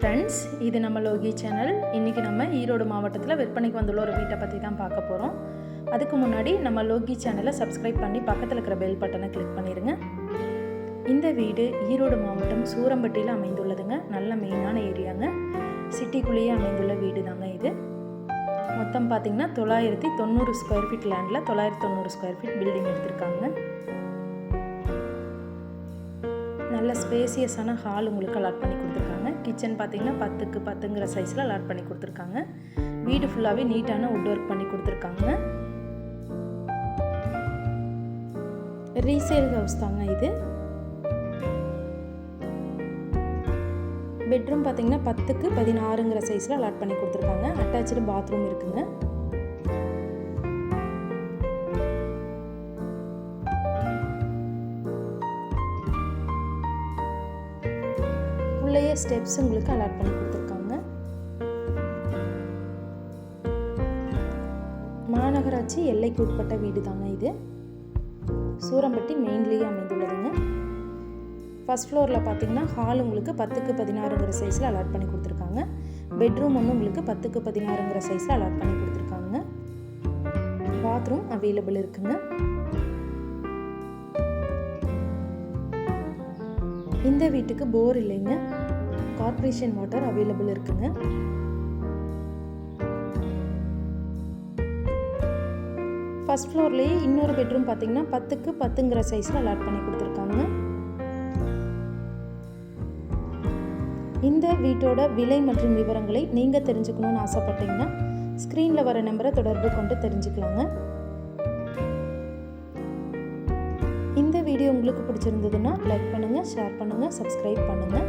Friends இது நம்ம Loki channel இன்றைக்கி நம்ம ஈரோடு மாவட்டத்தில் விற்பனைக்கு வந்துள்ள ஒரு வீட்டை பற்றி தான் பார்க்க போகிறோம் அதுக்கு முன்னாடி நம்ம லோகி சேனலை சப்ஸ்கிரைப் பண்ணி பக்கத்தில் இருக்கிற பெல் பட்டனை கிளிக் பண்ணிடுங்க இந்த வீடு ஈரோடு மாவட்டம் சூரம்பட்டியில் அமைந்துள்ளதுங்க. நல்ல மெயினான ஏரியாங்க. சிட்டிக்குள்ளேயே அமைந்துள்ள வீடு தாங்க இது. மொத்தம் பார்த்திங்கன்னா தொள்ளாயிரத்தி தொண்ணூறு ஸ்கொயர் ஃபீட் லேண்டில் தொள்ளாயிரத்தி தொண்ணூறு ஸ்கொயர் ஃபீட் பில்டிங் எடுத்திருக்காங்க. நல்ல ஸ்பேசியஸான ஹால் உங்களுக்கு அலாட் பண்ணி கொடுத்துருக்காங்க. கிச்சன் பார்த்தீங்கன்னா பத்துக்கு பத்துங்கிற சைஸில் அலாட் பண்ணி கொடுத்துருக்காங்க. வீடு ஃபுல்லாகவே நீட்டான உட் ஒர்க் பண்ணி கொடுத்துருக்காங்க. ரீசேல் ஹவுஸ் தாங்க இது. பெட்ரூம் பார்த்தீங்கன்னா பத்துக்கு பதினாறுங்கிற சைஸில் அலாட் பண்ணி கொடுத்துருக்காங்க. அட்டாச்சு பாத்ரூம் இருக்குங்க. உள்ளேயே ஸ்டெப்ஸ் உங்களுக்கு அலாட் பண்ணி கொடுத்துருக்காங்க. மாநகராட்சி எல்லைக்கு உட்பட்ட வீடு தாங்க இது? சூரம்பட்டி மெயின்லேயே அமைந்துள்ளதுங்க. ஃபஸ்ட் ஃப்ளோரில் பார்த்தீங்கன்னா ஹால் உங்களுக்கு பத்துக்கு பதினாறுங்கிற சைஸில் அலாட் பண்ணி கொடுத்துருக்காங்க. பெட்ரூம் ஒன்று உங்களுக்கு பத்துக்கு பதினாறுங்கிற சைஸில் அலாட் பண்ணி கொடுத்துருக்காங்க. பாத்ரூம் அவைலபிள் இருக்குங்க. இந்த வீட்டுக்கு போர் இல்லைங்க. கார்ப்பரேஷன் வாட்டர் அவைலபிள் இருக்குங்க. ஃபஸ்ட் ஃப்ளோர்லேயே இன்னொரு பெட்ரூம் பார்த்தீங்கன்னா பத்துக்கு பத்துங்கிற சைஸில் அலாட் பண்ணி கொடுத்துருக்காங்க. இந்த வீட்டோட விலை மற்றும் விவரங்களை நீங்கள் தெரிஞ்சுக்கணும்னு ஆசைப்பட்டீங்கன்னா ஸ்க்ரீனில் வர நம்பரை தொடர்பு கொண்டு தெரிஞ்சுக்கலாங்க. இந்த வீடியோ உங்களுக்கு பிடிச்சிருந்ததுன்னா லைக் பண்ணுங்கள் ஷேர் பண்ணுங்கள் சப்ஸ்கிரைப் பண்ணுங்கள்